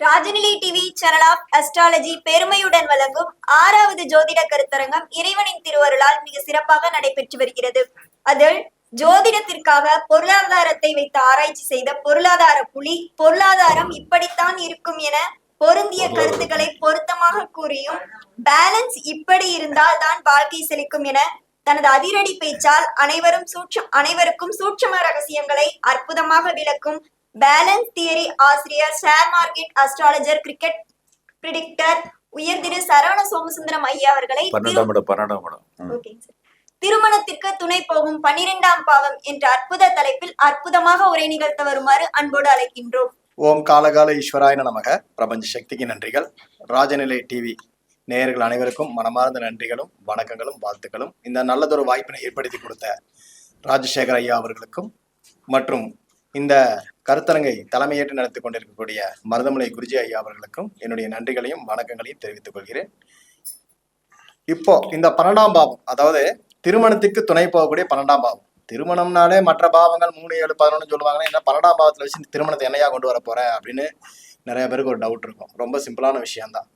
Rajanilai TV channel of astrology பெருமையுடன் வழங்கும் ஆறாவது ஜோதிட கருத்தரங்கம் இறைவனின் திருவருளால் மிக சிறப்பாக நடைபெற்று வருகிறது. அதில் ஜோதிடத்திற்காக பொருளாதாரத்தை வைத்து ஆராய்ச்சி செய்த பொருளாதார புலி பொருளாதாரம் இப்படித்தான் இருக்கும் என பொருந்திய கருத்துக்களை பொருத்தமாக கூறியும் பேலன்ஸ் இப்படி இருந்தால் தான் வாழ்க்கை செழிக்கும் என தனது அதிரடி பேச்சால் அனைவரும் சூட்சம் அனைவருக்கும் சூட்சம ரகசியங்களை அற்புதமாக விளக்கும் பேலன்ஸ் தியரி ஆசிரியர் share market astrologer cricket predictor உயர் திரு சரவண சோமசுந்தரம் ஐயா அவர்களை. திருமணத்திற்கு துணை போகும் பன்னிரெண்டாம் பாவம் என்ற அற்புத தலைப்பில் அற்புதமாக உரை நிகழ்த்த வருமாறு அன்போடு அழைக்கின்றோம். ஓம் காலகால ஈஸ்வராய நமக. பிரபஞ்ச சக்திக்கு நன்றிகள். ராஜநிலை டிவி நேயர்கள் அனைவருக்கும் மனமார்ந்த நன்றிகளும் வணக்கங்களும் வாழ்த்துக்களும். இந்த நல்லதொரு வாய்ப்பினை ஏற்படுத்தி கொடுத்த ராஜசேகர் ஐயா அவர்களுக்கும் மற்றும் இந்த கருத்தரங்கை தலைமையேற்று நடத்தி கொண்டிருக்கக்கூடிய மருதமலை குருஜி ஐயா அவர்களுக்கும் என்னுடைய நன்றிகளையும் வணக்கங்களையும் தெரிவித்துக் கொள்கிறேன். இப்போ இந்த பன்னெண்டாம் பாவம் அதாவது திருமணத்துக்கு துணை போகக்கூடிய பன்னெண்டாம் பாவம். திருமணம்னாலே மற்ற பாவங்கள் மூணு ஏழு பதினொன்று சொல்லுவாங்கன்னா என்ன பன்னெண்டாம் பாவத்தில் வச்சு இந்த திருமணத்தை என்னையா கொண்டு வர போற அப்படின்னு நிறைய பேருக்கு ஒரு டவுட் இருக்கும். ரொம்ப சிம்பிளான விஷயம்தான்.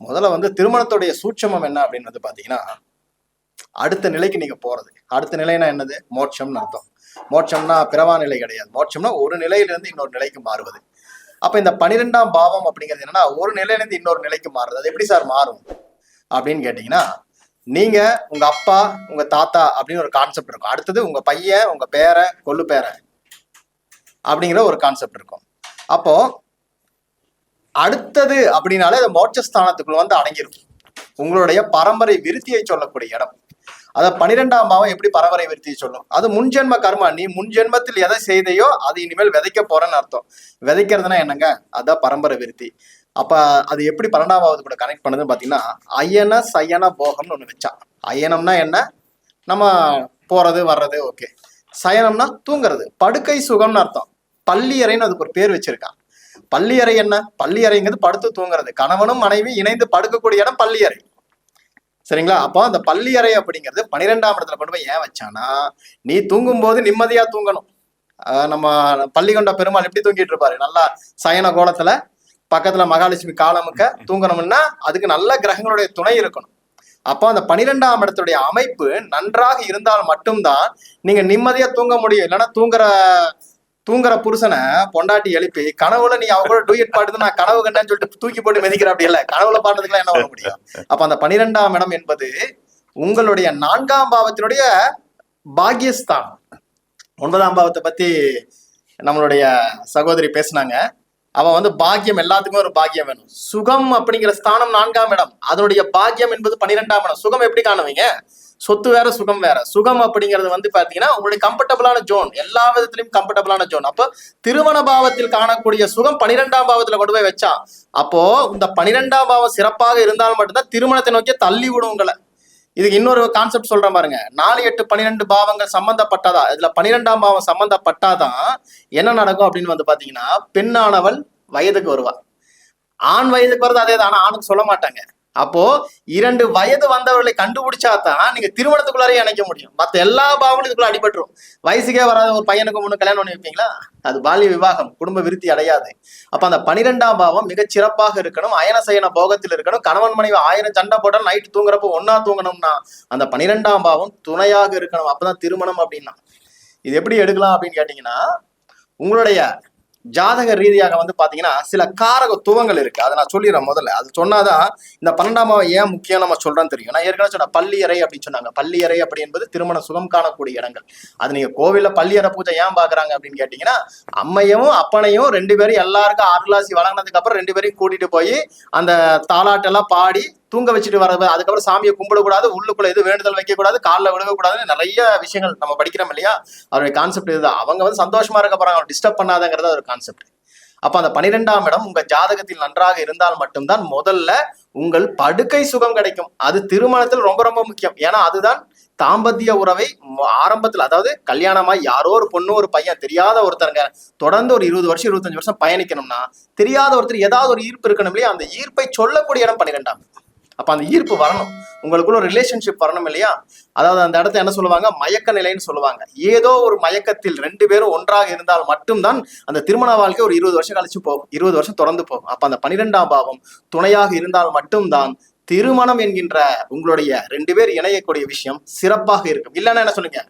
முதல்ல வந்து திருமணத்துடைய சூட்சமம் என்ன அப்படின்னு வந்து பார்த்தீங்கன்னா அடுத்த நிலைக்கு நீங்க போறது. அடுத்த நிலைனா என்னது? மோட்சம்னு அர்த்தம். மோட்சம்னா பிறவா நிலை கிடையாது. மோட்சம்னா ஒரு நிலையிலிருந்து இன்னொரு நிலைக்கு மாறுவது. அப்ப இந்த பனிரெண்டாம் பாவம் அப்படிங்கிறது என்னன்னா ஒரு நிலையிலிருந்து இன்னொரு நிலைக்கு மாறுறது. அது எப்படி சார் மாறும்? அப்படின்னு கேட்டீங்கன்னா நீங்க உங்க அப்பா உங்க தாத்தா அப்படின்னு ஒரு கான்செப்ட் இருக்கும். அடுத்தது உங்க பையன் உங்க பேர கொள்ளு பேர அப்படிங்கிற ஒரு கான்செப்ட் இருக்கும். அப்போ அடுத்தது அப்படின்னாலே அது மோட்சஸ்தானத்துக்குள்ள வந்து அடங்கியிருக்கும். உங்களுடைய பரம்பரை விருத்தியை சொல்லக்கூடிய இடம். அதை பனிரெண்டாம் பாவம் எப்படி பரம்பரை விருத்தி சொல்லும்? அது முன்ஜென்ம கர்மா நீ முன்ஜென்மத்தில் எதை செய்தையோ அது இனிமேல் விதைக்க போறேன்னு அர்த்தம். விதைக்கிறதுனா என்னங்க? அதான் பரம்பரை விருத்தி. அப்ப அது எப்படி பன்னெண்டாம் பாவத்து கூட கனெக்ட் பண்ணுதுன்னு பாத்தீங்கன்னா அயன சயன போகம்னு ஒண்ணு வச்சான் அயனம்னா என்ன? நம்ம போறது வர்றது ஓகே சயனம்னா தூங்குறது. படுக்கை சுகம்னு அர்த்தம். பள்ளியறைன்னு அதுக்கு ஒரு பேர் வச்சிருக்கான் பள்ளியறை என்ன? பள்ளியறைங்கிறது படுத்து தூங்குறது. கணவனும் மனைவி இணைந்து படுக்கக்கூடிய இடம் பள்ளியறை. சரிங்களா? அப்போ அந்த பள்ளியறை அப்படிங்கிறது பன்னிரெண்டாம் இடத்துல கொண்டு போய் ஏன் வச்சானா நீ தூங்கும் போது நிம்மதியா தூங்கணும். நம்ம பள்ளிகொண்ட பெருமாள் எப்படி தூங்கிட்டு இருப்பாரு. நல்லா சயன கோலத்துல பக்கத்துல மகாலட்சுமி காலமுக்க தூங்கணும்னா அதுக்கு நல்ல கிரகங்களுடைய துணை இருக்கணும். அப்போ அந்த பனிரெண்டாம் இடத்துடைய அமைப்பு நன்றாக இருந்தால் மட்டும்தான் நீங்க நிம்மதியா தூங்க முடியும். இல்லைன்னா தூங்குற தூங்குற புருஷனை பொண்டாட்டி எழுப்பி கனவுல நீ அவங்க கூட டூயட் பாடுது நான் கனவு கண்டேன்னு சொல்லிட்டு தூக்கி போட்டு மிதிக்கிற அப்படி இல்ல. கனவுல பாடுறதுக்குலாம் என்ன பண்ண முடியும்? அப்ப அந்த பனிரெண்டாம் இடம் என்பது உங்களுடைய நான்காம் பாவத்தினுடைய பாக்கியஸ்தானம். ஒன்பதாம் பாவத்தை பத்தி நம்மளுடைய சகோதரி பேசுனாங்க. அவன் வந்து பாக்கியம் எல்லாத்துக்குமே ஒரு பாக்கியம் வேணும். சுகம் அப்படிங்கிற ஸ்தானம் நான்காம் இடம். அதனுடைய பாக்கியம் என்பது பன்னிரெண்டாம் இடம். சுகம் எப்படி காணுவீங்க? சொத்து வேற சுகம் வேற. சுகம் அப்படிங்கிறது வந்து பாத்தீங்கன்னா உங்களுடைய கம்ஃபர்டபுளான ஜோன் எல்லா விதத்திலையும் கம்ஃபர்டபுளான ஜோன் அப்போ திருமண பாவத்தில் காணக்கூடிய சுகம் பனிரெண்டாம் பாவத்துல கொண்டு போய் வச்சா அப்போ இந்த பனிரெண்டாம் பாவம் சிறப்பாக இருந்தால் மட்டும்தான் திருமணத்தை நோக்கி தள்ளி விடும் உங்களை. இதுக்கு இன்னொரு கான்செப்ட் சொல்றேன் பாருங்க. நாலு எட்டு பன்னிரெண்டு பாவங்கள் சம்பந்தப்பட்டதா? இதுல பன்னிரெண்டாம் பாவம் சம்பந்தப்பட்டாதான் என்ன நடக்கும் அப்படின்னு வந்து பாத்தீங்கன்னா பெண்ணானவள் வயதுக்கு வருவா. ஆண் வயதுக்கு வருது அதே தான் ஆனா ஆணுக்கு சொல்ல மாட்டாங்க. அப்போ இரண்டு வயது வந்தவர்களை கண்டுபிடிச்சா தான் நீங்க திருமணத்துக்குள்ளாரே இணைக்க முடியும். மத்த எல்லா பாவங்களும் இதுக்குள்ள அடிபட்டுரும். வயசுக்கே வராத ஒரு பையனுக்கு முன்னு கல்யாணம் பண்ணி வைப்பீங்களா? அது பாலிய விவாகம் குடும்ப விருத்தி அடையாது. அப்ப அந்த பனிரெண்டாம் பாவம் மிகச் சிறப்பாக இருக்கணும். அயன சயன போகத்தில் இருக்கணும். கணவன் மனைவி ஆயிரம் சண்டை போட்டால் நைட்டு தூங்குறப்போ ஒன்னா தூங்கணும்னா அந்த பனிரெண்டாம் பாவம் துணையாக இருக்கணும். அப்பதான் திருமணம் அப்படின்னா. இது எப்படி எடுக்கலாம் அப்படின்னு கேட்டீங்கன்னா உங்களுடைய ஜாதக ரீதியாக வந்து பாத்தீங்கன்னா சில காரகத்துவங்கள் இருக்கு. அதை நான் சொல்லிடுறேன் முதல்ல. அது சொன்னாதான் இந்த பன்னெண்டாம் ஏன் முக்கியம் நம்ம சொல்றேன்னு தெரியும். நான் ஏற்கனவே சொன்ன பள்ளியறை அப்படின்னு சொன்னாங்க. பள்ளியறை அப்படி என்பது திருமண சுகம் காணக்கூடிய இடங்கள். அது நீங்க கோவில்ல பள்ளியறை பூஜை ஏன் பாக்குறாங்க அப்படின்னு கேட்டீங்கன்னா அம்மையும் அப்பனையும் ரெண்டு பேரும் எல்லாருக்கும் ஆறுலாசி வழங்கினதுக்கு அப்புறம் ரெண்டு பேரையும் கூட்டிட்டு போய் அந்த தாலாட்டெல்லாம் பாடி தூங்க வச்சுட்டு வர அதுக்கப்புறம் சாமியை கும்பிடக்கூடாது உள்ளுக்குள்ள எது வேண்டுதல் வைக்கக்கூடாது காலில் விழுகக்கூடாதுன்னு நிறைய விஷயங்கள் நம்ம படிக்கிறோம் இல்லையா? அவருடைய கான்செப்ட் இதுதான் அவங்க வந்து சந்தோஷமா இருக்க போறாங்க. டிஸ்டர்ப் பண்ணாதங்கிறது ஒரு கான்செப்ட் அப்ப அந்த பனிரெண்டாம் இடம் உங்க ஜாதகத்தில் நன்றாக இருந்தால் மட்டும்தான் முதல்ல உங்கள் படுக்கை சுகம் கிடைக்கும். அது திருமணத்தில் ரொம்ப ரொம்ப முக்கியம். ஏன்னா அதுதான் தாம்பத்திய உறவை ஆரம்பத்தில் அதாவது கல்யாணமாய் யாரோ ஒரு பொண்ணு ஒரு பையன் தெரியாத ஒருத்தருங்க தொடர்ந்து ஒரு இருபது வருஷம் இருபத்தஞ்சு வருஷம் பயணிக்கணும்னா தெரியாத ஒருத்தர் ஏதாவது ஒரு ஈர்ப்பு இருக்கணும் இல்லையா? அந்த ஈர்ப்பை சொல்லக்கூடிய இடம் பன்னிரெண்டாம் அப்ப அந்த ஈர்ப்பு வரணும். உங்களுக்குள்ள ஒரு ரிலேஷன்ஷிப் வரணும் இல்லையா? அதாவது அந்த இடத்த என்ன சொல்லுவாங்க? மயக்க நிலைன்னு சொல்லுவாங்க. ஏதோ ஒரு மயக்கத்தில் ரெண்டு பேரும் ஒன்றாக இருந்தால் மட்டும்தான் அந்த திருமண வாழ்க்கை ஒரு இருபது வருஷம் கழிச்சு போகும். இருபது வருஷம் தொடர்ந்து போகும். அப்ப அந்த பன்னிரெண்டாம் பாவம் துணையாக இருந்தால் மட்டும்தான் திருமணம் என்கின்ற உங்களுடைய ரெண்டு பேர் இணையக்கூடிய விஷயம் சிறப்பாக இருக்கும். இல்லைன்னா என்ன சொல்லுங்க?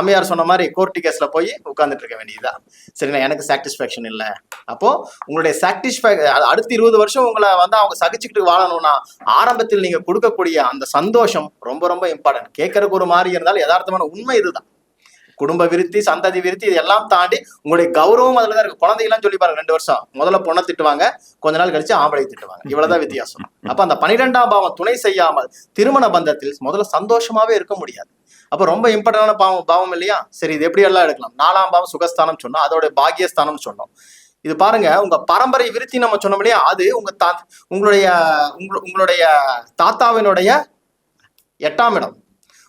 அம்மையார் சொன்ன மாதிரி கோர்ட்டு கேஸ்ல போய் உட்காந்துட்டு இருக்க வேண்டியதுதான். சரிங்களா எனக்கு சாட்டிஸ்ஃபேக்ஷன் இல்லை. அப்போ உங்களுடைய சாட்டிஸ்ஃபே அடுத்த இருபது வருஷம் உங்களை வந்து அவங்க சகிச்சுக்கிட்டு வாழணும்னா ஆரம்பத்தில் நீங்க கொடுக்கக்கூடிய அந்த சந்தோஷம் ரொம்ப ரொம்ப இம்பார்ட்டன்ட் கேட்கறதுக்கு ஒரு மாதிரி இருந்தாலும் யதார்த்தமான உண்மை இதுதான். குடும்ப விருத்தி சந்ததி விருத்தி இதெல்லாம் தாண்டி உங்களுடைய கௌரவம் அதுல தான் இருக்கு. குழந்தைகள்லாம் சொல்லி பாருங்க ரெண்டு வருஷம். முதல்ல பொண்ணை திட்டுவாங்க கொஞ்ச நாள் கழிச்சு ஆம்பளை திட்டுவாங்க. இவ்வளவுதான் வித்தியாசம். அப்ப அந்த பனிரெண்டாம் பாவம் துணை செய்யாமல் திருமண பந்தத்தில் முதல்ல சந்தோஷமாவே இருக்க முடியாது. அப்ப ரொம்ப இம்பார்ட்டன்டான பாவம் பாவம் இல்லையா? சரி இது எப்படி எல்லாம் எடுக்கலாம்? நாலாம் பாவம் சுகஸ்தானம் சொன்னோம் அதோட பாகியஸ்தானம் சொன்னோம். இது பாருங்க உங்க பரம்பரை விருத்தி நம்ம சொன்னோம் இல்லையா? அது உங்க தா உங்களுடைய உங்களுடைய தாத்தாவினுடைய எட்டாம் இடம்.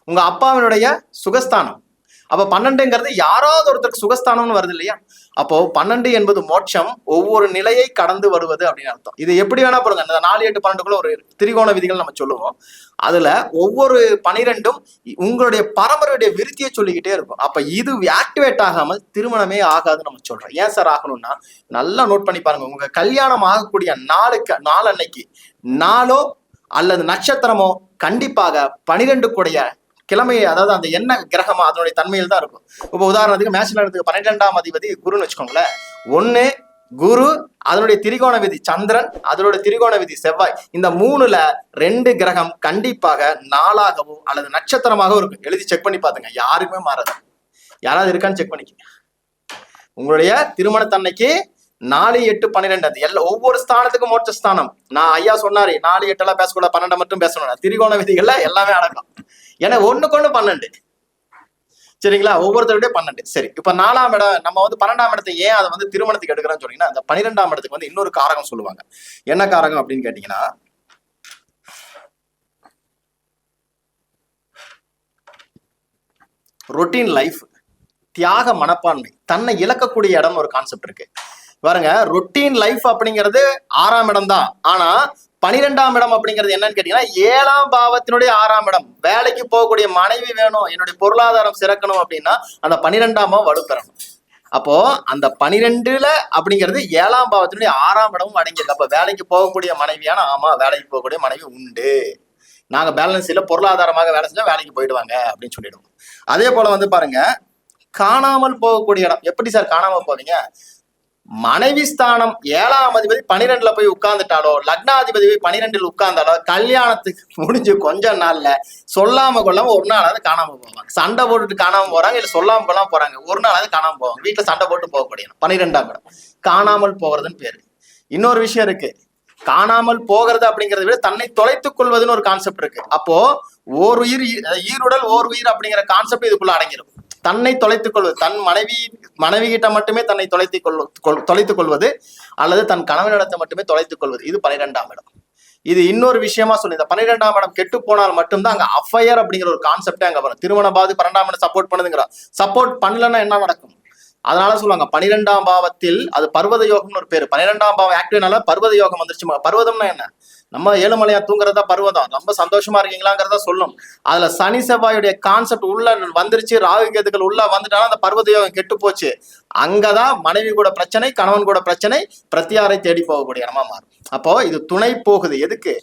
உங்க அப்பாவினுடைய சுகஸ்தானம். அப்ப பன்னெண்டுங்கிறது யாராவது ஒருத்தருக்கு சுகஸ்தானம்னு வருது இல்லையா? அப்போ பன்னெண்டு என்பது மோட்சம் ஒவ்வொரு நிலையை கடந்து வருவது அப்படின்னு அர்த்தம். இது எப்படி வேணா பாருங்க இந்த நாலு எட்டு பன்னெண்டுக்குள்ள ஒரு திரிகோண விதிகள் நம்ம சொல்லுவோம். அதுல ஒவ்வொரு பனிரெண்டும் உங்களுடைய பரம்பரையுடைய விருத்தியை சொல்லிக்கிட்டே இருக்கும். அப்ப இது ஆக்டிவேட் ஆகாமல் திருமணமே ஆகாதுன்னு நம்ம சொல்றோம். ஏன் சார் ஆகணும்னா நல்லா நோட் பண்ணி பாருங்க. உங்க கல்யாணம் ஆகக்கூடிய நாளுக்கு நாள் அன்னைக்கு நாளோ அல்லது நட்சத்திரமோ கண்டிப்பாக பனிரெண்டு கூடைய கிழமை அதாவது அந்த என்ன கிரகமா அதனுடைய தன்மையில் தான் இருக்கும். இப்போ உதாரணத்துக்கு மேட்ச்ல எடுத்துக்க பன்னிரெண்டாம் அதிபதி குருன்னு வச்சுக்கோங்களேன். ஒண்ணு குரு அதனுடைய திரிகோண விதி சந்திரன் அதனுடைய திரிகோண விதி செவ்வாய். இந்த மூணுல ரெண்டு கிரகம் கண்டிப்பாக நாளாகவோ அல்லது நட்சத்திரமாகவோ இருக்கும். எழுதி செக் பண்ணி பாத்துங்க யாருக்குமே மாறாது. யாராவது இருக்கான்னு செக் பண்ணிக்கங்க. உங்களுடைய திருமணத்தன்னைக்கு நாலு எட்டு பன்னிரெண்டு அது எல்லா ஒவ்வொரு ஸ்தானத்துக்கும் மோட்ச ஸ்தானம் நான் ஐயா சொன்னாரு நாலு எட்டு எல்லாம் பேசக்கூடாது பன்னெண்டு மட்டும் பேசணும். திரிகோண விதிகள்ல எல்லாமே அடக்கம் ஏன்னா ஒண்ணுக்கு ஒண்ணு பன்னெண்டு. சரிங்களா? ஒவ்வொருத்தருடைய பன்னெண்டு. சரி இப்ப நாலாம் இடம் நம்ம வந்து பன்னெண்டாம் இடத்தை ஏன் அதை வந்து திருமணத்துக்கு எடுக்கிறோம்னு சொன்னீங்கன்னா அந்த பன்னிரெண்டாம் இடத்துக்கு வந்து இன்னொரு காரகம் சொல்லுவாங்க. என்ன காரகம் அப்படின்னு கேட்டீங்கன்னா ரொட்டீன் லைஃப் தியாக மனப்பான்மை தன்னை இழக்கக்கூடிய இடம் ஒரு கான்செப்ட் இருக்கு. பாருங்க ரொட்டீன் லைஃப் அப்படிங்கிறது ஆறாம் இடம் தான் ஆனா பனிரெண்டாம் இடம் அப்படிங்கிறது என்னன்னு கேட்டீங்கன்னா ஏழாம் பாவத்தினுடைய ஆறாம் இடம். வேலைக்கு போகக்கூடிய மனைவி வேணும் என்னுடைய பொருளாதாரம் சிறக்கணும் அப்படின்னா அந்த பனிரெண்டாம் பாவம் வலுப்பெறணும். அப்போ அந்த பனிரெண்டுல அப்படிங்கிறது ஏழாம் பாவத்தினுடைய ஆறாம் இடமும் அடங்கியிருக்கு. அப்ப வேலைக்கு போகக்கூடிய மனைவியான ஆமா வேலைக்கு போகக்கூடிய மனைவி உண்டு. நாங்க பேலன்ஸ் இல்ல பொருளாதாரமாக வேலை செஞ்சா வேலைக்கு போயிடுவாங்க அப்படின்னு சொல்லிடுவோம். அதே போல வந்து பாருங்க காணாமல் போகக்கூடிய இடம். எப்படி சார் காணாமல் போவீங்க? மனைவி ஸ்தானம் ஏழாம் அதிபதி பனிரெண்டுல போய் உட்கார்ந்துட்டாலோ லக்னாதிபதி போய் பனிரெண்டில் உட்கார்ந்தாலோ கல்யாணத்துக்கு முடிஞ்சு கொஞ்ச நாள்ல சொல்லாம கொள்ளாம ஒரு நாளாவது காணாம போவாங்க. சண்டை போட்டுட்டு காணாம போறாங்க இல்ல சொல்லாம கொள்ளாம போறாங்க. ஒரு நாளாவது காணாம போவாங்க. வீட்டுல சண்டை போட்டு போகக்கூடிய பனிரெண்டாம் இடம். காணாமல் போகிறதுன்னு பேரு. இன்னொரு விஷயம் இருக்கு. காணாமல் போகிறது அப்படிங்கறத விட தன்னை தொலைத்துக் கொள்வதுன்னு ஒரு கான்செப்ட் இருக்கு. அப்போ ஓர் உயிர் ஈ- ஈருடல் ஓர் உயிர் அப்படிங்கிற கான்செப்ட் இதுக்குள்ள அடங்கிடும் தன்னை தொலைத்துக் கொள்வது தன் மனைவி மனைவி கிட்ட மட்டுமே தன்னை தொலைத்துக் கொள் தொலைத்துக் கொள்வது அல்லது தன் கணவனிடத்தை மட்டுமே தொலைத்துக் கொள்வது. இது பனிரெண்டாம் இடம். இது இன்னொரு விஷயமா சொல்லி இந்த பன்னிரெண்டாம் இடம் கெட்டு போனால் மட்டும்தான் அங்க அஃபயர் அப்படிங்கிற ஒரு கான்செப்டே அங்க வரும். திருமண பாதி பன்னெண்டாம் இடம் சப்போர்ட் பண்ணுதுங்கிற. சப்போர்ட் பண்ணலன்னா என்ன நடக்கும்? அதனால சொல்லுவாங்க பனிரெண்டாம் பாவத்தில் அது பர்வத யோகம்னு ஒரு பேர். பன்னிரெண்டாம் பாவம் ஆக்டிவ்னால பர்வத யோகம் வந்துருச்சு பர்வதம்னா என்ன? நம்ம ஏழுமலையா தூங்குறதா பருவதம். ரொம்ப சந்தோஷமா இருக்கீங்களாங்கிறத சொல்லும். அதுல சனி செவ்வாயுடைய கான்செப்ட் உள்ள வந்துருச்சு. ராகு கேதுகள் உள்ள வந்துட்டாலும் அந்த பருவத யோகம் கெட்டு போச்சு. அங்கதான் மனைவி கூட பிரச்சனை கணவன் கூட பிரச்சனை பிரத்தியாரை தேடி போகக்கூடிய இடமா மாறும். அப்போ இது துணை போகுது. எதுக்கு?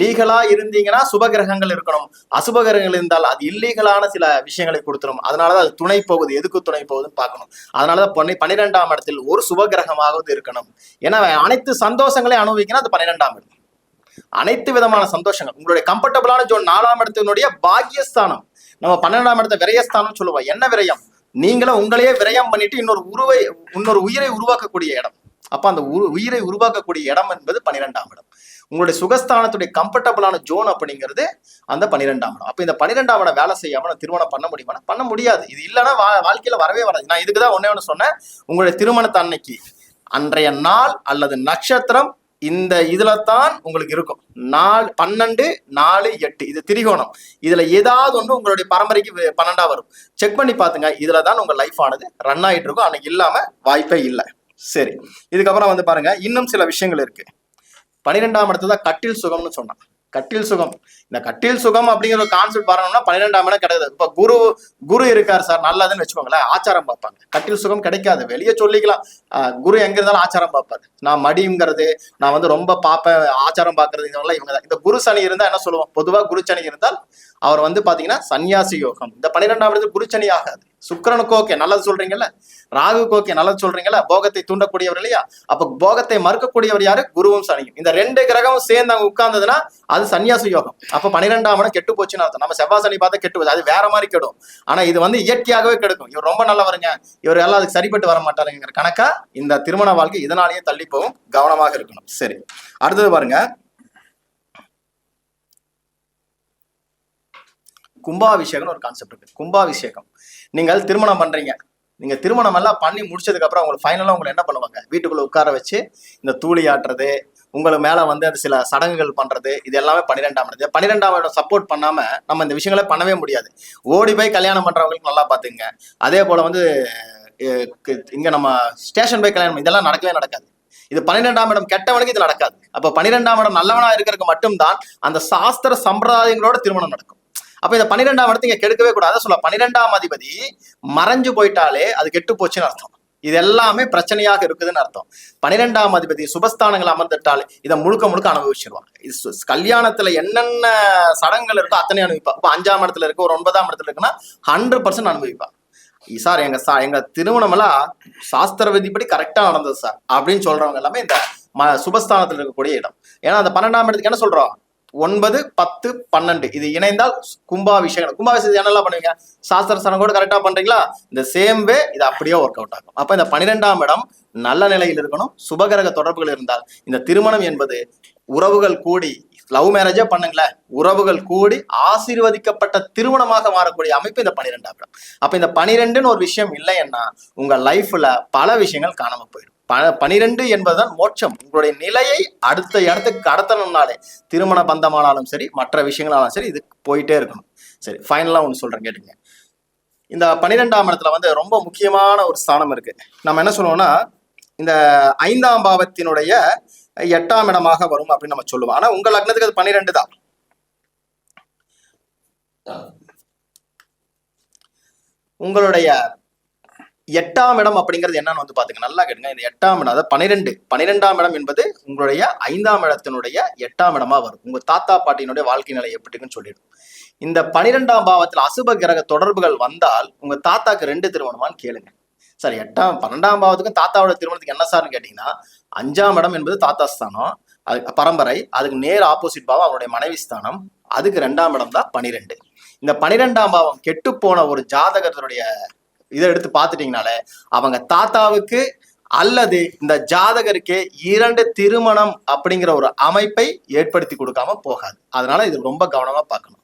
லீகலா இருந்தீங்கன்னா சுப கிரகங்கள் இருக்கணும். அசுப கிரகங்கள் இருந்தால் அது இல்லீகலான சில விஷயங்களை கொடுத்துரும். அதனாலதான் அது துணை போகுது. எதுக்கு துணை போகுதுன்னு பார்க்கணும். அதனாலதான் பன்னி பன்னிரெண்டாம் இடத்தில் ஒரு சுப கிரகமாவது இருக்கணும். ஏன்னா அனைத்து சந்தோஷங்களையும் அனுபவிக்கணும். அது பன்னிரெண்டாம் இடம். அனைத்து விதமான சந்தோஷங்கள். உங்களுடைய கம்ஃபர்டபுளான ஜோன் நாலாம் இடத்தினுடைய பாக்கியஸ்தானம். நம்ம பன்னெண்டாம் இடத்த விரயஸ்தானம் சொல்லுவோம். என்ன விரயம்? நீங்களும் உங்களையே விரயம் பண்ணிட்டு இன்னொரு உருவை இன்னொரு உயிரை உருவாக்கக்கூடிய இடம். அப்ப அந்த உரு- உயிரை உருவாக்கக்கூடிய இடம் என்பது பன்னிரெண்டாம் இடம். உங்களுடைய சுகஸ்தானத்துடைய கம்ஃபர்டபுளான ஜோன் அப்படிங்கிறது அந்த பன்னிரெண்டாம் இடம். அப்ப இந்த பன்னிரெண்டாம் இடம் வேலை செய்யாம நான் திருமணம் பண்ண முடியுமா? பண்ண முடியாது. இது இல்லைன்னா வா- வாழ்க்கையில வரவே வராது. நான் இதுக்கு தான் ஒன்னே ஒன்று சொன்னேன். உங்களுடைய திருமணத்தை அன்னைக்கு அன்றைய நாள் அல்லது நட்சத்திரம் இந்த இதுல தான் உங்களுக்கு இருக்கும். நாலு பன்னெண்டு நாலு எட்டு. இது திரிகோணம். இதுல ஏதாவது ஒன்று உங்களுடைய பரம்பரைக்கு வே- பன்னெண்டா வரும். செக் பண்ணி பாத்துங்க. இதுல தான் உங்க லைஃப் ஆனது ரன் ஆகிட்டு இருக்கும். அன்னைக்கு இல்லாம வாய்ப்பே இல்லை. சரி. இதுக்கப்புறம் வந்து பாருங்க. இன்னும் சில விஷயங்கள் இருக்கு. பன்னிரெண்டாம் இடத்துல தான் கட்டில் சுகம்னு சொன்னான். கட்டில் சுகம். இந்த கட்டில் சுகம் அப்படிங்கிற ஒரு கான்செப்ட் வரணும்னா பன்னிரெண்டாம் இடம் கிடையாது. இப்ப குரு குரு இருக்கார் சார். நல்லதுன்னு வச்சுக்கோங்களேன். ஆச்சாரம் பார்ப்பாங்க. கட்டில் சுகம் கிடைக்காது. வெளியே சொல்லிக்கலாம். ஆஹ் குரு எங்க இருந்தாலும் ஆச்சாரம் பார்ப்பாரு. நான் மடிங்கிறது நான் வந்து ரொம்ப பார்ப்பேன் ஆச்சாரம் பார்க்கறது இதெல்லாம் இவங்க தான் இந்த குரு சனி இருந்தா என்ன சொல்லுவோம்? பொதுவா குரு சனி இருந்தால் அவர் வந்து பாத்தீங்கன்னா சன்னியாசி யோகம். இந்த பன்னிரெண்டாம் இடத்துல ஆகாது. சுக்கிரனுக்கு ஓகே நல்லது சொல்றீங்கல்ல? ராகுக்கு ஓகே நல்லது சொல்றீங்கல்ல? போகத்தை தூண்டக்கூடியவர் இல்லையா? அப்ப போகத்தை மறுக்கக்கூடியவர் யாரு? குருவும் சனியும். இந்த ரெண்டு கிரகமும் சேர்ந்து அங்க உட்கார்ந்ததுன்னா அது சன்னியாசி யோகம். அப்ப பன்னிரெண்டாம் இடம் கெட்டு போச்சுன்னு அர்த்தம். நம்ம செவ்வாய் சனி பார்த்தா கெட்டு போச்சு அது வேற மாதிரி கெடும். ஆனா இது வந்து இயற்கையாகவே கெடுக்கும். இவர் ரொம்ப நல்லவருங்க. இவர் எல்லாம் அதுக்கு சரிப்பட்டு வர மாட்டாருங்கிற கணக்கா இந்த திருமண வாழ்க்கை இதனாலேயே தள்ளி போகும். கவனமாக இருக்கணும். சரி. அடுத்தது பாருங்க. கும்பாபிஷேகம்னு ஒரு கான்செப்ட் இருக்கு. கும்பாபிஷேகம். நீங்கள் திருமணம் பண்றீங்க. நீங்க திருமணம் எல்லாம் பண்ணி முடிச்சதுக்கு அப்புறம் உங்களுக்கு ஃபைனலா உங்களை என்ன பண்ணுவாங்க? வீட்டுக்குள்ள உட்கார வச்சு இந்த தூளி ஆட்டுறது உங்களுக்கு மேல வந்து அது சில சடங்குகள் பண்றது இது எல்லாமே பன்னிரெண்டாம் இடம் பன்னிரெண்டாம் இடம் சப்போர்ட் பண்ணாம நம்ம இந்த விஷயங்களை பண்ணவே முடியாது. ஓடி போய் கல்யாணம் பண்றவங்களுக்கு நல்லா பாத்துங்க அதே போல வந்து இங்க நம்ம ஸ்டேஷன் போய் கல்யாணம் இதெல்லாம் நடக்கவே நடக்காது. இது பன்னிரெண்டாம் இடம் கெட்டவனுக்கு இது நடக்காது. அப்ப பன்னிரெண்டாம் இடம் நல்லவனா இருக்கிறதுக்கு மட்டும்தான் அந்த சாஸ்திர சம்பிரதாயங்களோட திருமணம் நடக்கும். அப்ப இந்த பன்னிரெண்டாம் இடத்தை இங்க கெடுக்கவே கூடாது. சொல்ல பன்னிரெண்டாம் அதிபதி மறைஞ்சு போயிட்டாலே அது கெட்டு போச்சுன்னு அர்த்தம். இது எல்லாமே பிரச்சனையாக இருக்குதுன்னு அர்த்தம். பன்னிரெண்டாம் அதிபதி சுபஸ்தானங்கள் அமர்ந்துட்டாலே இதை முழுக்க முழுக்க அனுபவிச்சிருவாங்க. இது கல்யாணத்துல என்னென்ன சடங்குகள் இருக்கோ அத்தனை அனுபவிப்பா இப்போ அஞ்சாம் இடத்துல இருக்கு ஒரு ஒன்பதாம் இடத்துல இருக்குன்னா ஹண்ட்ரட் பர்சன்ட் அனுபவிப்பா சார் எங்க சா எங்க திருமணமெல்லாம் சாஸ்திர விதிப்படி கரெக்டா நடந்தது சார். அப்படின்னு சொல்றவங்க எல்லாமே இந்த ம சுபஸ்தானத்துல இருக்கக்கூடிய இடம். ஏன்னா அந்த பன்னெண்டாம் இடத்துக்கு என்ன சொல்றோம்? ஒன்பது பத்து பன்னெண்டு. இது இணைந்தால் கும்பாபிஷேகம். கும்பாபிஷேகம் என்னெல்லாம் பண்ணுவீங்க? சாஸ்திர சனம் கூட கரெக்டா பண்றீங்களா? இந்த சேம் வே இது அப்படியே ஒர்க் அவுட் ஆகும். அப்ப இந்த பன்னிரெண்டாம் இடம் நல்ல நிலையில் இருக்கணும். சுபகிரக தொடர்புகள் இருந்தால் இந்த திருமணம் என்பது உறவுகள் கூடி லவ் மேரேஜே பண்ணுங்களேன். உறவுகள் கூடி ஆசீர்வதிக்கப்பட்ட திருமணமாக மாறக்கூடிய அமைப்பு இந்த பன்னிரெண்டாம் இடம். அப்ப இந்த பனிரெண்டுன்னு ஒரு விஷயம் இல்லைன்னா உங்க லைஃப்ல பல விஷயங்கள் காணாம போயிடும். பனிரெண்டு என்பதுதான் மோட்சம். உங்களுடைய நிலையை அடுத்த இடத்துக்கு கடத்தணும்னாலே திருமண பந்தமானாலும் சரி மற்ற விஷயங்களாலும் சரி இது போயிட்டே இருக்கணும். சரி ஃபைனலா ஒன்று சொல்றேன் கேட்டுங்க இந்த பன்னிரெண்டாம் இடத்துல வந்து ரொம்ப முக்கியமான ஒரு ஸ்தானம் இருக்கு. நம்ம என்ன சொல்லுவோம்னா இந்த ஐந்தாம் பாவத்தினுடைய எட்டாம் இடமாக வரும் அப்படின்னு நம்ம சொல்லுவோம். ஆனா உங்க லக்னத்துக்கு அது பன்னிரெண்டு தான். உங்களுடைய எட்டாம் இடம் அப்படிங்கிறது என்னன்னு வந்து பாத்துங்க நல்லா கேட்டுங்க. இந்த எட்டாம் இடம் அதாவது பன்னிரெண்டு பனிரெண்டாம் இடம் என்பது உங்களுடைய ஐந்தாம் இடத்தினுடைய எட்டாம் இடமா வரும். உங்க தாத்தா பாட்டியினுடைய வாழ்க்கை நிலை எப்படி இருக்குன்னு சொல்லிடும். இந்த பனிரெண்டாம் பாவத்தில் அசுப கிரக தொடர்புகள் வந்தால் உங்க தாத்தாக்கு ரெண்டு திருமணமான்னு கேளுங்க. சார் எட்டாம் பன்னெண்டாம் பாவத்துக்கும் தாத்தாவோட திருமணத்துக்கு என்ன சார்னு கேட்டீங்கன்னா அஞ்சாம் இடம் என்பது தாத்தா ஸ்தானம் அது பரம்பரை அதுக்கு நேர் ஆப்போசிட் பாவம் அவருடைய மனைவி ஸ்தானம் அதுக்கு ரெண்டாம் இடம் தான் பனிரெண்டு. இந்த பனிரெண்டாம் பாவம் கெட்டு போன ஒரு ஜாதகத்தினுடைய இதை எடுத்து பார்த்துட்டீங்கனாலே அவங்க தாத்தாவுக்கு அல்லது இந்த ஜாதகருக்கு இரண்டு திருமணம் அப்படிங்கிற ஒரு அமைப்பை ஏற்படுத்தி கொடுக்காம போகாது. அதனால இது ரொம்ப கவனமா பார்க்கணும்.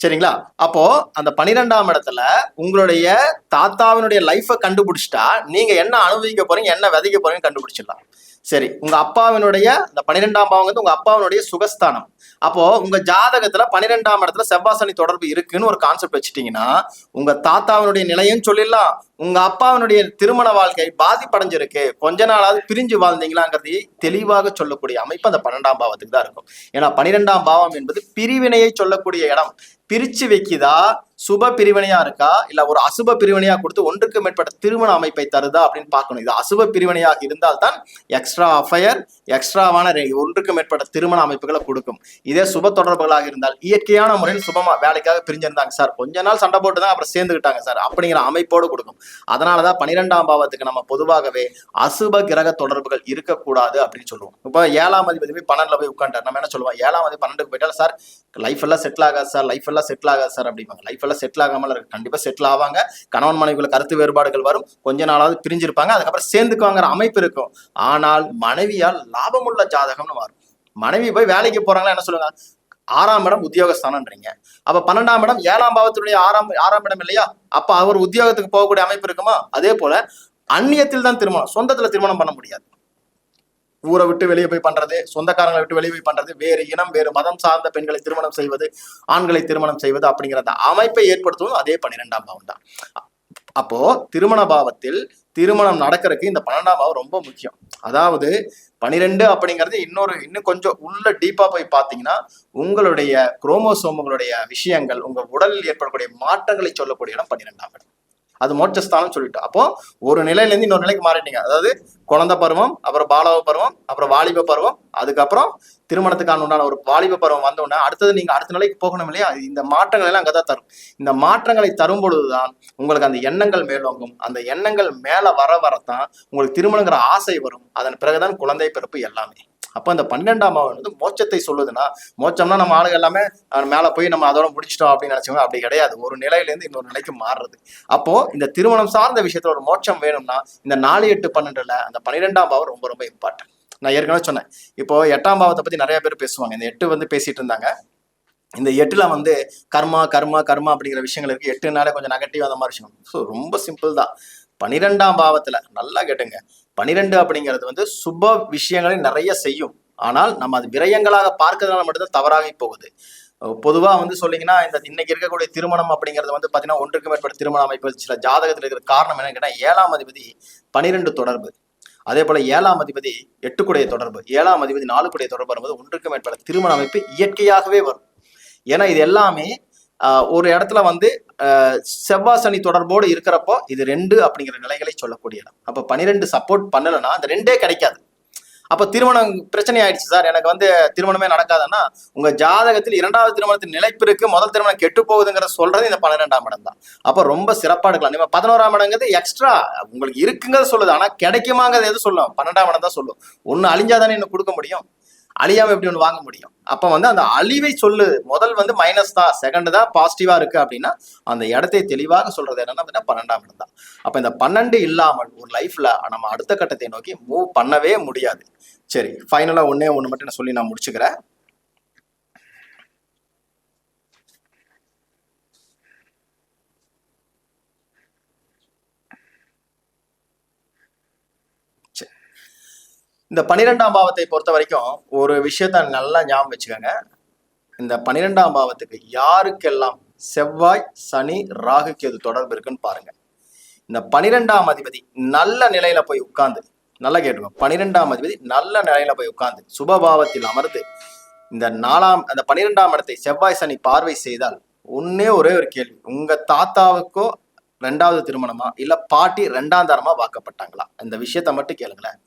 சரிங்களா? அப்போ அந்த பனிரெண்டாம் இடத்துல உங்களுடைய தாத்தாவினுடைய லைஃபை கண்டுபிடிச்சிட்டா நீங்க என்ன அனுபவிக்க போறீங்க என்ன விதைக்க போறீங்க கண்டுபிடிச்சிடலாம். சரி உங்க அப்பாவினுடைய இந்த பன்னிரெண்டாம் பாவம் வந்து உங்க அப்பாவினுடைய சுகஸ்தானம். அப்போ உங்க ஜாதகத்துல பன்னிரெண்டாம் இடத்துல செவ்வாசனி தொடர்பு இருக்குன்னு ஒரு கான்செப்ட் வச்சுட்டீங்கன்னா உங்க தாத்தாவினுடைய நிலையும் சொல்லிடலாம். உங்க அப்பாவினுடைய திருமண வாழ்க்கை பாதிப்படைஞ்சிருக்கு. கொஞ்ச நாளாவது பிரிஞ்சு வாழ்ந்தீங்களாங்கிறதை தெளிவாக சொல்லக்கூடிய அமைப்பு அந்த பன்னெண்டாம் பாவத்துக்கு தான் இருக்கும். ஏன்னா பன்னிரெண்டாம் பாவம் என்பது பிரிவினையை சொல்லக்கூடிய இடம். பிரிச்சு வைக்குதா? சுப பிரிவினையா இருக்கா? இல்ல ஒரு அசுப பிரிவினையா கொடுத்து ஒன்றுக்கு மேற்பட்ட திருமண அமைப்பை தருதா அப்படின்னு பார்க்கணும். இது அசுப பிரிவினையாக இருந்தால் தான் எக்ஸ்ட்ரா அஃபயர் எக்ஸ்ட்ராவான ஒன்றுக்கு மேற்பட்ட திருமண அமைப்புகளை கொடுக்கும். இதே சுப தொடர்புகளாக இருந்தால் இயற்கையான முறையில் சுபமா வேலைக்காக பிரிஞ்சிருந்தாங்க சார். கொஞ்ச நாள் சண்டை போட்டு தான் அப்புறம் சேர்ந்துக்கிட்டாங்க சார். அப்படிங்கிற அமைப்போடு கொடுக்கும். அதனாலதான் பன்னிரெண்டாம் பாவத்துக்கு நம்ம பொதுவாகவே அசுப கிரக தொடர்புகள் இருக்கக்கூடாது அப்படின்னு சொல்லுவோம். இப்போ ஏழாம் அதிபதி போய் பன்னெண்டுல போய் உட்காந்துட்டார் நம்ம என்ன சொல்லுவோம்? ஏழாம் அதிபதி பன்னெண்டுக்கு போயிட்டால் சார். லைஃப் எல்லாம் செட்டில் ஆகாது சார். லைஃப் எல்லாம் செட்டில் ஆகாது சார் அப்படிம்பாங்க. லைஃப் எல்லாம் செட்டில் ஆகாமல் இருக்கு கண்டிப்பா செட்டில் ஆவாங்க. கணவன் மனைவிக்குள்ள கருத்து வேறுபாடுகள் வரும். கொஞ்ச நாளாவது பிரிஞ்சிருப்பாங்க. அதுக்கப்புறம் சேர்ந்துக்குவாங்கிற அமைப்பு இருக்கும். ஆனால் மனைவியால் லாபமுள்ள ஜாதகம்னு மாறும். மனைவி போய் வேலைக்கு போறாங்களா என்ன சொல்லுங்க ஆறாம் இடம் உத்தியோகஸ்தானம்ன்றீங்க. அப்ப பன்னெண்டாம் இடம் ஏழாம் பாவத்தினுடைய ஆறாம் ஆறாம் இடம் இல்லையா? அப்ப அவர் உத்தியோகத்துக்கு போகக்கூடிய அமைப்பு இருக்குமா? அதே போல அந்நியத்தில் தான் திருமணம் சொந்தத்துல திருமணம் பண்ண முடியாது. ஊரை விட்டு வெளியே போய் பண்றது சொந்தக்காரங்களை விட்டு வெளியே போய் பண்றது வேறு இனம் வேறு மதம் சார்ந்த பெண்களை திருமணம் செய்வது ஆண்களை திருமணம் செய்வது அப்படிங்கிற அந்த அமைப்பை ஏற்படுத்துவதும் அதே பன்னிரெண்டாம் பாவம் தான் அப்போ திருமண பாவத்தில் திருமணம் நடக்கிறதுக்கு இந்த பன்னெண்டாம் பாவம் ரொம்ப முக்கியம். அதாவது பனிரெண்டு அப்படிங்கிறது இன்னொரு இன்னும் கொஞ்சம் உள்ள டீப்பா போய் பார்த்தீங்கன்னா உங்களுடைய குரோமோசோம்களுடைய விஷயங்கள் உங்க உடலில் ஏற்படக்கூடிய மாற்றங்களை சொல்லக்கூடிய இடம் பன்னிரெண்டாம் இடம். அது மோட்சஸ்தானம் சொல்லிட்டோம் அப்போ ஒரு நிலையிலேருந்து இன்னொரு நிலைக்கு மாறிட்டீங்க. அதாவது குழந்தை பருவம் அப்புறம் பாலவ பருவம் அப்புறம் வாலிப பருவம் அதுக்கப்புறம் திருமணத்துக்கான உண்டான ஒரு வாலிப பருவம் வந்தோடனே அடுத்தது நீங்க அடுத்த நிலைக்கு போகணும் இல்லையா? இந்த மாற்றங்கள் எல்லாம் அங்கதான் தரும். இந்த மாற்றங்களை தரும் பொழுதுதான் உங்களுக்கு அந்த எண்ணங்கள் மேலோங்கும். அந்த எண்ணங்கள் மேல வர வரத்தான் உங்களுக்கு திருமணங்கிற ஆசை வரும். அதன் பிறகுதான் குழந்தை பிறப்பு எல்லாமே. அப்போ அந்த பன்னெண்டாம் பாவம் வந்து மோட்சத்தை சொல்லுதுன்னா மோட்சம்னா நம்ம ஆளுங்க எல்லாமே மேலே போய் நம்ம அதோட முடிச்சிட்டோம் அப்படின்னு நினச்சவங்க அப்படி கிடையாது. ஒரு நிலையிலேருந்து இன்னொரு நிலைக்கு மாறுறது. அப்போ இந்த திருமணம் சார்ந்த விஷயத்துல ஒரு மோட்சம் வேணும்னா இந்த நாலு எட்டு பன்னெண்டுல அந்த பன்னிரெண்டாம் பாவம் ரொம்ப ரொம்ப இம்பார்ட்டன்ட் நான் ஏற்கனவே சொன்னேன். இப்போ எட்டாம் பாவத்தை பத்தி நிறைய பேர் பேசுவாங்க. இந்த எட்டு வந்து பேசிட்டு இருந்தாங்க. இந்த எட்டுல வந்து கர்மா கர்மா கர்மா அப்படிங்கிற விஷயங்கள் இருக்கு. எட்டுனாலே கொஞ்சம் நெகட்டிவ் அந்த மாதிரி விஷயம். ஸோ ரொம்ப சிம்பிள் தான். பனிரெண்டாம் பாவத்துல நல்லா கேட்டுங்க. பனிரெண்டு அப்படிங்கிறது வந்து சுப விஷயங்களை நிறைய செய்யும். ஆனால் நம்ம அது விரயங்களாக பார்க்கறதுனால மட்டும்தான் தவறாகி போகுது. பொதுவாக வந்து சொன்னீங்கன்னா இந்த இன்னைக்கு இருக்கக்கூடிய திருமணம் அப்படிங்கிறது வந்து பார்த்தீங்கன்னா ஒன்றுக்கு மேற்பட்ட திருமண அமைப்பு சில ஜாதகத்தில் இருக்கிற காரணம் என்னன்னு கேட்டால் ஏழாம் அதிபதி பனிரெண்டு தொடர்பு. அதே போல ஏழாம் அதிபதி எட்டுக்குடைய தொடர்பு ஏழாம் அதிபதி நாலுக்குடைய தொடர்பு வரும்போது ஒன்றுக்கு மேற்பட்ட திருமண அமைப்பு இயற்கையாகவே வரும். ஏன்னா இது எல்லாமே ஒரு இடத்துல வந்து செவ்வாய் சனி தொடர்போடு இருக்கிறப்போ இது ரெண்டு அப்படிங்கிற நிலைகளை சொல்லக்கூடிய இடம். அப்போ பனிரெண்டு சப்போர்ட் பண்ணலைன்னா அந்த ரெண்டே கிடைக்காது. அப்போ திருமணம் பிரச்சனை ஆயிடுச்சு சார். எனக்கு வந்து திருமணமே நடக்காதுன்னா உங்க ஜாதகத்தில் இரண்டாவது திருமணத்தின் நிலைப்பு இருக்கு முதல் திருமணம் கெட்டு போகுதுங்கிற சொல்றது இந்த பன்னிரெண்டாம் இடம் தான். அப்போ ரொம்ப சிறப்பா எடுக்கலாம். நீங்க பதினோராம் இடங்கிறது எக்ஸ்ட்ரா உங்களுக்கு இருக்குங்கிறத சொல்லுது. ஆனா கிடைக்குமாங்கிறது எது சொல்லும்? பன்னெண்டாம் இடம் தான் சொல்லும். ஒண்ணு அழிஞ்சாதானே இன்னும் கொடுக்க முடியும்? அழியாம எப்படி ஒன்று வாங்க முடியும்? அப்ப வந்து அந்த அழிவை சொல்லு. முதல் வந்து மைனஸ் தான். செகண்ட் தான் பாசிட்டிவா இருக்கு அப்படின்னா அந்த இடத்தை தெளிவாக சொல்றது என்னன்னா அப்படின்னா பன்னெண்டாம் இடம் தான். அப்ப இந்த பன்னெண்டு இல்லாமல் ஒரு லைஃப்ல நம்ம அடுத்த கட்டத்தை நோக்கி மூவ் பண்ணவே முடியாது. சரி ஃபைனலா ஒன்றே ஒன்று மட்டும் நான் சொல்லி நான் முடிச்சுக்கிறேன். இந்த பனிரெண்டாம் பாவத்தை பொறுத்த வரைக்கும் ஒரு விஷயத்த நல்லா ஞாபகம் வச்சுக்கோங்க. இந்த பனிரெண்டாம் பாவத்துக்கு யாருக்கெல்லாம் செவ்வாய் சனி ராகு கேது தொடர்பு இருக்குன்னு பாருங்க. இந்த பனிரெண்டாம் அதிபதி நல்ல நிலையில போய் உட்கார்ந்து நல்லா கேட்டுக்கோங்க பனிரெண்டாம் அதிபதி நல்ல நிலையில போய் உட்கார்ந்து சுபபாவத்தில் அமர்ந்து இந்த நாலாம் அந்த பனிரெண்டாம் இடத்தை செவ்வாய் சனி பார்வை செய்தால் ஒன்னே ஒரே ஒரு கேள்வி. உங்க தாத்தாவுக்கோ ரெண்டாவது திருமணமா இல்ல பாட்டி ரெண்டாம் தரமா வாக்கப்பட்டாங்களா? இந்த விஷயத்த மட்டும் கேளுங்களேன்.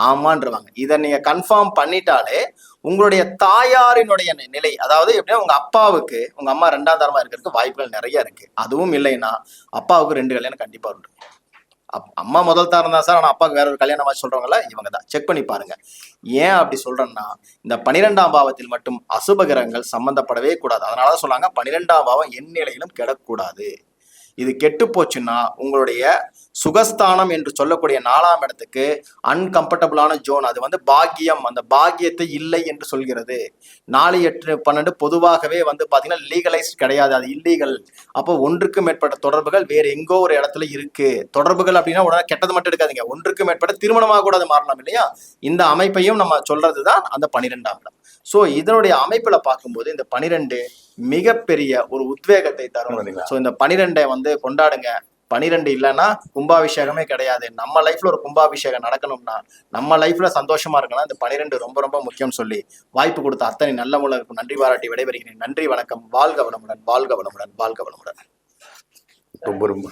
ஆமான்றவாங்க. இதை நீங்க கன்ஃபார்ம் பண்ணிட்டாலே உங்களுடைய தாயாரினுடைய நிலை அதாவது எப்படின்னா உங்க அப்பாவுக்கு உங்க அம்மா ரெண்டாம் தரமா இருக்கிறதுக்கு வாய்ப்புகள் நிறைய இருக்கு. அதுவும் இல்லைன்னா அப்பாவுக்கு ரெண்டு கல்யாணம் கண்டிப்பா உண்டு. அப்- அம்மா முதல் தரம் தான் சார் ஆனா அப்பாவுக்கு வேற ஒரு கல்யாணம் மாதிரி சொல்றவங்கள இவங்க தான். செக் பண்ணி பாருங்க. ஏன் அப்படி சொல்றேன்னா இந்த பனிரெண்டாம் பாவத்தில் மட்டும் அசுப கிரகங்கள் சம்பந்தப்படவே கூடாது. அதனாலதான் சொல்றாங்க பனிரெண்டாம் பாவம் என் நிலையிலும் கெடக்கூடாது. இது கெட்டு போச்சுன்னா உங்களுடைய சுகஸ்தானம் என்று சொல்லக்கூடிய நாலாம் இடத்துக்கு அன்கம்ஃபர்டபுளான ஜோன் அது வந்து பாக்கியம். அந்த பாக்கியத்தை இல்லை என்று சொல்கிறது. நாலு எட்டு பன்னெண்டு பொதுவாகவே வந்து பாத்தீங்கன்னா லீகலைஸ்ட் கிடையாது. அது இல்லீகல் அப்போ ஒன்றுக்கு மேற்பட்ட தொடர்புகள் வேற எங்கோ ஒரு இடத்துல இருக்கு. தொடர்புகள் அப்படின்னா உடனே கெட்டது மட்டும் எடுக்காதீங்க. ஒன்றுக்கு மேற்பட்ட திருமணமாக கூட அது மாறலாம் இல்லையா? இந்த அமைப்பையும் நம்ம சொல்றதுதான் அந்த பனிரெண்டாம் இடம். சோ இதனுடைய அமைப்புல பார்க்கும்போது இந்த பனிரெண்டு மிகப்பெரிய ஒரு உத்வேகத்தை தரும்? சோ இந்த பனிரெண்டை வந்து கொண்டாடுங்க. பனிரெண்டு இல்லைன்னா கும்பாபிஷேகமே கிடையாது. நம்ம லைஃப்ல ஒரு கும்பாபிஷேகம் நடக்கணும்னா நம்ம லைஃப்ல சந்தோஷமா இருக்கணும் இந்த பனிரெண்டு ரொம்ப ரொம்ப முக்கியம் சொல்லி வாய்ப்பு கொடுத்த அத்தனை நல்ல முள்ளருக்கு நன்றி பாராட்டி விடைபெறுகிறேன். நன்றி வணக்கம். வாழ்க வளமுடன் வாழ்க வளமுடன் வாழ்க வளமுடன். ரொம்ப ரொம்ப.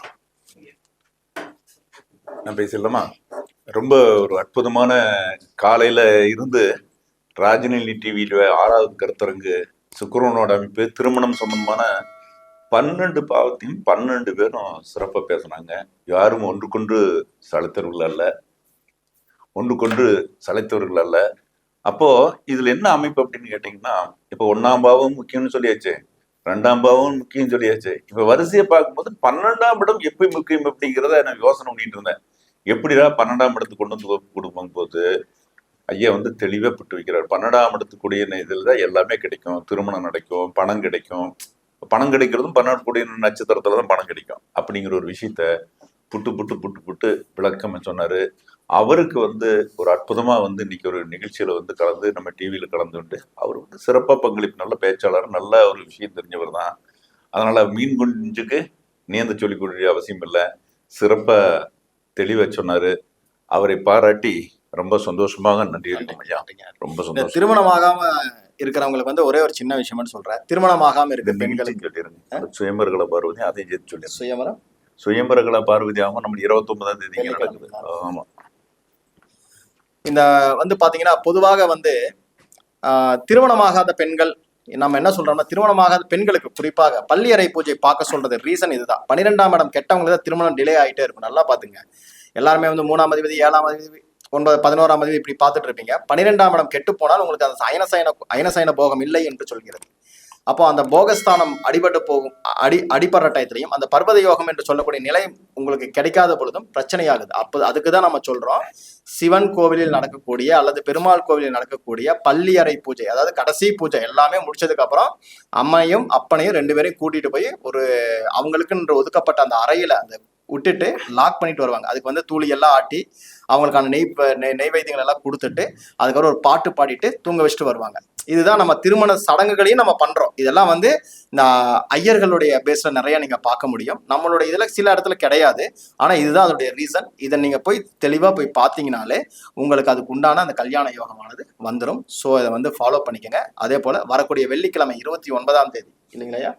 நான் பேசலாமா? ரொம்ப ஒரு அற்புதமான காலையில இருந்து ராஜநிலை டிவியில ஆறாவது கருத்தரங்கு சுக்கிரனோட அமைப்பு திருமணம் சம்பந்தமான பன்னெண்டு பாவத்தையும் பன்னெண்டு பேரும் சிறப்பாக பேசினாங்க. யாரும் ஒன்றுக்கொன்று சளைத்தவர்கள் அல்ல. ஒன்றுக்கொன்று சளைத்தவர்கள் அல்ல. அப்போ இதுல என்ன அமைப்பு அப்படின்னு கேட்டீங்கன்னா இப்போ ஒன்னாம் பாவம் முக்கியம்னு சொல்லியாச்சு. ரெண்டாம் பாவம் முக்கியம் சொல்லியாச்சு. இப்ப வரிசையை பார்க்கும்போது பன்னெண்டாம் இடம் எப்படி முக்கியம் அப்படிங்கிறத நான் யோசனை பண்ணிட்டு இருந்தேன். எப்படிடா பன்னெண்டாம் இடத்துக்கு கொண்டு வந்து கொடுக்கும் போது ஐயா வந்து தெளிவாக பட்டு வைக்கிறார். பன்னெண்டாம் இடத்துக்குடிய இதில் தான் எல்லாமே கிடைக்கும். திருமணம் நடக்கும் பணம் கிடைக்கும். பணம் கிடைக்கிறதும் பன்னெண்டு கூடிய நட்சத்திரத்துல தான் பணம் கிடைக்கும். அப்படிங்கிற ஒரு விஷயத்த புட்டு புட்டு புட்டு புட்டு விளக்கம் சொன்னாரு. அவருக்கு வந்து ஒரு அற்புதமா வந்து இன்னைக்கு ஒரு நிகழ்ச்சியில வந்து கலந்து நம்ம டிவியில கலந்துட்டு அவர் வந்து சிறப்பா பங்களிப்பு நல்ல பேச்சாளர் நல்ல ஒரு விஷயம் தெரிஞ்சவர் தான். அதனால மீன் குஞ்சுக்கு நீந்த சொல்லிக் கொடுக்க அவசியம் இல்லை. சிறப்பா தெளிவா சொன்னாரு. அவரை பாராட்டி ரொம்ப சந்தோஷமாக நன்றி ஐயா. ரொம்ப சந்தோஷம். திருமணமாகாம இருக்கிறவங்களுக்கு வந்து ஒரே ஒரு சின்ன விஷயம்னு சொல்றேன். திருமணமாகாம இருக்க பெண்களுக்கு. சொல்லிடுங்க சுயம்பரகளை பார்வதி அதையும் சேர்த்து சொல்லிடுங்க சுயமரம் சுயம்பரகளை பார்வதி ஆமா நம்ம இருபத்தி ஒன்பதாம் தேதி. நடக்குது. ஆமா. இந்த வந்து பாத்தீங்கன்னா பொதுவாக வந்து திருமணமாகாத பெண்கள் நம்ம என்ன சொல்றோம்னா திருமணமாகாத பெண்களுக்கு குறிப்பாக பள்ளி அறை பூஜை பார்க்க சொல்றது ரீசன் இதுதான். பன்னிரெண்டாம் இடம் கெட்டவங்களுக்கு தான் திருமணம் டிலே ஆயிட்டே இருக்கும். நல்லா பாத்துங்க. எல்லாருமே வந்து மூணாம் அதிபதி ஏழாம் அதிபதி ஒன்பது பதினோராம் தேதி இப்படி பார்த்துட்டு இருப்பீங்க பன்னிரெண்டாம் இடம் கெட்டு போனால் உங்களுக்கு அந்த அயனசயன அயனசயன போகம் இல்லை என்று சொல்கிறது. அப்போ அந்த போகஸ்தானம் அடிபட்டு போகும் அடி அடிபடுற டயத்திலையும் அந்த பர்வத யோகம் என்று சொல்லக்கூடிய நிலை உங்களுக்கு கிடைக்காத பொழுதும் பிரச்சனையாகுது. அப்போ அதுக்கு தான் நம்ம சொல்றோம். சிவன் கோவிலில் நடக்கக்கூடிய அல்லது பெருமாள் கோவிலில் நடக்கக்கூடிய பள்ளி அறை பூஜை அதாவது கடைசி பூஜை எல்லாமே முடிச்சதுக்கு அப்புறம் அம்மையும் அப்பனையும் ரெண்டு பேரையும் கூட்டிட்டு போய் ஒரு அவங்களுக்குன்ற ஒதுக்கப்பட்ட அந்த அறையில அந்த விட்டுட்டு லாக் பண்ணிட்டு வருவாங்க. அதுக்கு வந்து தூளி எல்லாம் ஆட்டி அவங்களுக்கான நெய் நெய் நெய்வேத்தியங்கள் எல்லாம் கொடுத்துட்டு அதுக்கப்புறம் ஒரு பாட்டு பாடிட்டு தூங்க வச்சுட்டு வருவாங்க. இதுதான் நம்ம திருமண சடங்குகளையும் நம்ம பண்றோம். இதெல்லாம் வந்து ஐயர்களுடைய பேஸ்ல நிறைய நீங்க பார்க்க முடியும். நம்மளுடைய இதுல சில இடத்துல கிடையாது. ஆனா இதுதான் அதோடைய ரீசன் இதை நீங்க போய் தெளிவா போய் பார்த்தீங்கனாலே உங்களுக்கு அதுக்கு உண்டான அந்த கல்யாண யோகமானது வந்துடும் ஸோ இதை வந்து ஃபாலோ பண்ணிக்கங்க. அதே போல வரக்கூடிய வெள்ளிக்கிழமை இருபத்தி ஒன்பதாம் தேதி இல்லைங்களையா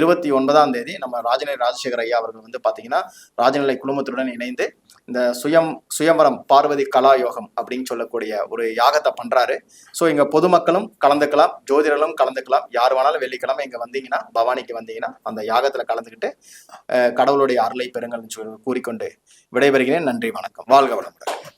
இருபத்தி ஒன்பதாம் தேதி நம்ம ராஜநிலை ராஜசேகர் ஐயா அவர்கள் வந்து பார்த்தீங்கன்னா ராஜநிலை குழுமத்துடன் இணைந்து இந்த சுயம் சுயம்பரம் பார்வதி கலா யோகம் அப்படின்னு சொல்லக்கூடிய ஒரு யாகத்தை பண்ணுறாரு ஸோ இங்கே பொதுமக்களும் கலந்துக்கலாம் ஜோதிடர்களும் கலந்துக்கலாம். யார் வேணாலும் வெள்ளிக்கிழமை இங்கே வந்தீங்கன்னா பவானிக்கு வந்தீங்கன்னா அந்த யாகத்தில் கலந்துக்கிட்டு கடவுளுடைய அருளை பெறுங்கள்னு சொல்லி கூறிக்கொண்டு விடைபெறுகிறேன். நன்றி வணக்கம். வாழ்க வளமுடன்.